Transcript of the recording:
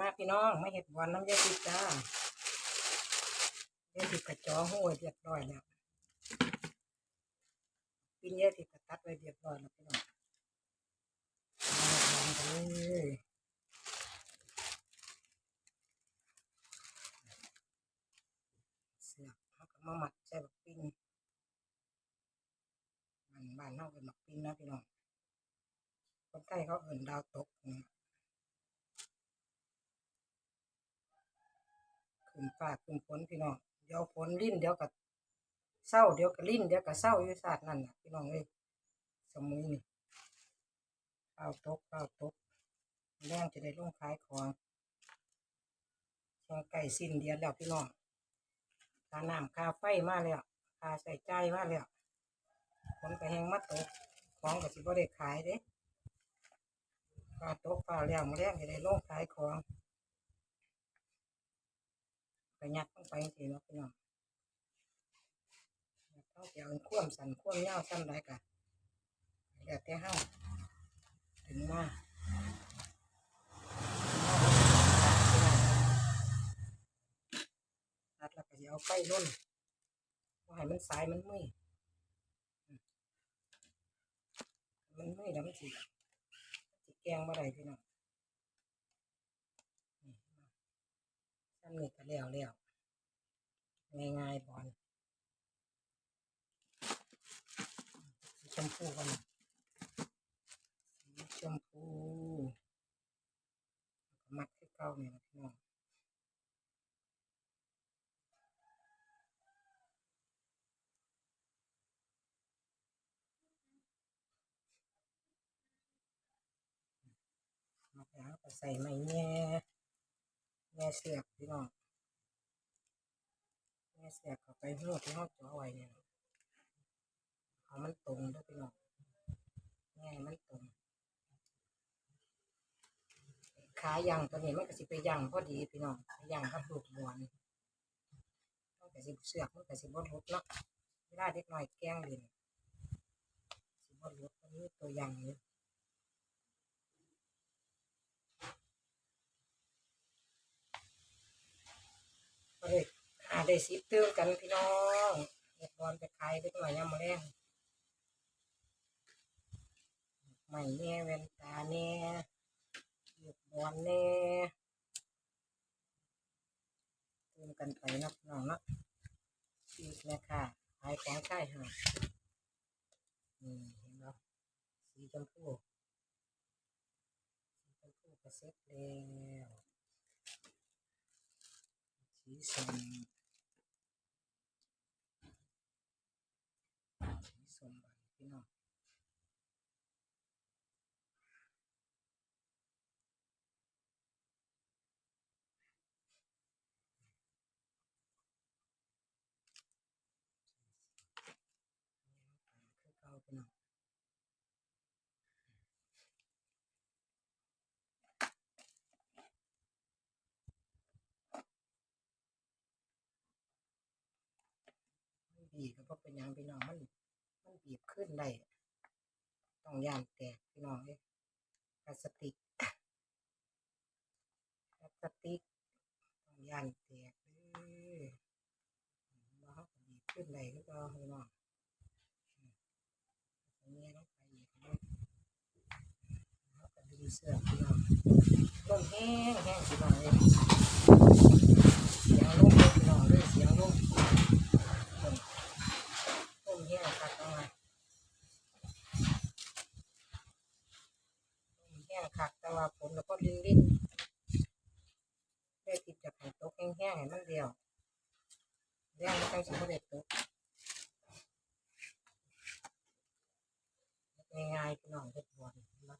มาพี่น้องไม่เห็ดบอลน้ำยาติดจ้าเยาติดกระจอห้วยเรียบร้อยแล้วปิ้นเยาติดกระตัดไว้เรียบร้อยแล้วพี่น้องเลยเสือกเขาก็มาหมักใส่บักปิ้นบ้านบ้านเขาเป็นบักปิ้นนะพี่น้องคนใต้เขาเอิ่นดาวตกนะ ขึ้นฟ้าขึ้นฝนพี่น้องเดี๋ยวฝนลิ้นเดี๋ยวก็เศร้าเดี๋ยวก็ลิ้นเดี๋ยวก็เศร้าอยู่ศาสตร์นั่นน่ะพี่น้องเอ้ยสมุยนี่ข้าวตกข้าวตกแรงจะได้ลงขายของช่วงใกล้สิ้นเดือนแล้วพี่น้องค่าน้ำค่าไฟมาแล้วค่าใส่ใจมาแล้วฝนก็แห้งมาตกของก็สิบ่ได้ขายเด้ฟ้าตกฟ้าแล้วมาแรงจะได้ลงขายของ ประหยัดต้องไปสิเนาะพี่น้องเขาจะเอาข่วมสันข่วมยาวสั้นไรกะแล้วแต่เฮาถึงมาตัดแล้วก็จะเอาไฟร่นว่าให้มันสายมันมืยมันมืยแล้วมันสิแกงบ่ได้พี่น้อง ซ้ำนี่ก็แล้วแล้วง่ายๆบอลสีชมพูกันสีชมพูก็มัดให้เก้าเนี่ยนะพี่น้องมัดแล้วก็ใส่ไม้แง่ แง่เสียบพี่น้องแม่เสียบเข้าไปหัวที่ห้องจ่อไว้เนี่ยเอามันตรงด้วยพี่น้องง่ายมันตรงขาย่างตัวนี้มันก็สิไปย่างพอดีพี่น้องย่างกับลูกบวนมันก็สิเสือกมันก็สิบดลุดเนาะเวลาเด็กหน้อยแกล้งเล่นสิบดลุดมันมีตัวย่างอยู่ก็เลยหา ได้สิบตื้มกันพี่น้องเด็กบอลไปขายเด็กน้อยยามมาแรงใหม่แน่เวนตาแน่เด็กบอลแน่ตื้มกันไปนาะพี่น้องนะชีกนี่ยค่ะขายของใช่ห่านี่เห็นเนาะสีชมพูสีชมพูก็เสร็จแล้วสีส้ม สีส้มบาน พี่น้องคือเก่าพี่น้องมันบีบก็เพราะเป็นยังพี่น้องมัน มันบีบขึ้นได้ต้องย่านแตกพี่น้องเลยพลาสติกพลาสติกต้องย่านแตกเลยว่าเขาก็ดีขึ้นได้ก็ต้องพี่น้องตรงนี้ต้องไปอีกเลยเขาก็ดึงเสื้อพี่น้องลมแห้งแห้งพี่น้องเลยเสียงลมเลยพี่น้องเลยเสียงลมลมลมแห้งคักเอาไง แห้งคักแต่ว่า แล้วก็ลิ้นลิ้นได้ติดจากไข่ตกแห้งๆให้มันเดียวแดงมันจังสิบ่ได้ตกง่ายๆพี่น้องเด็ดบอลเนาะ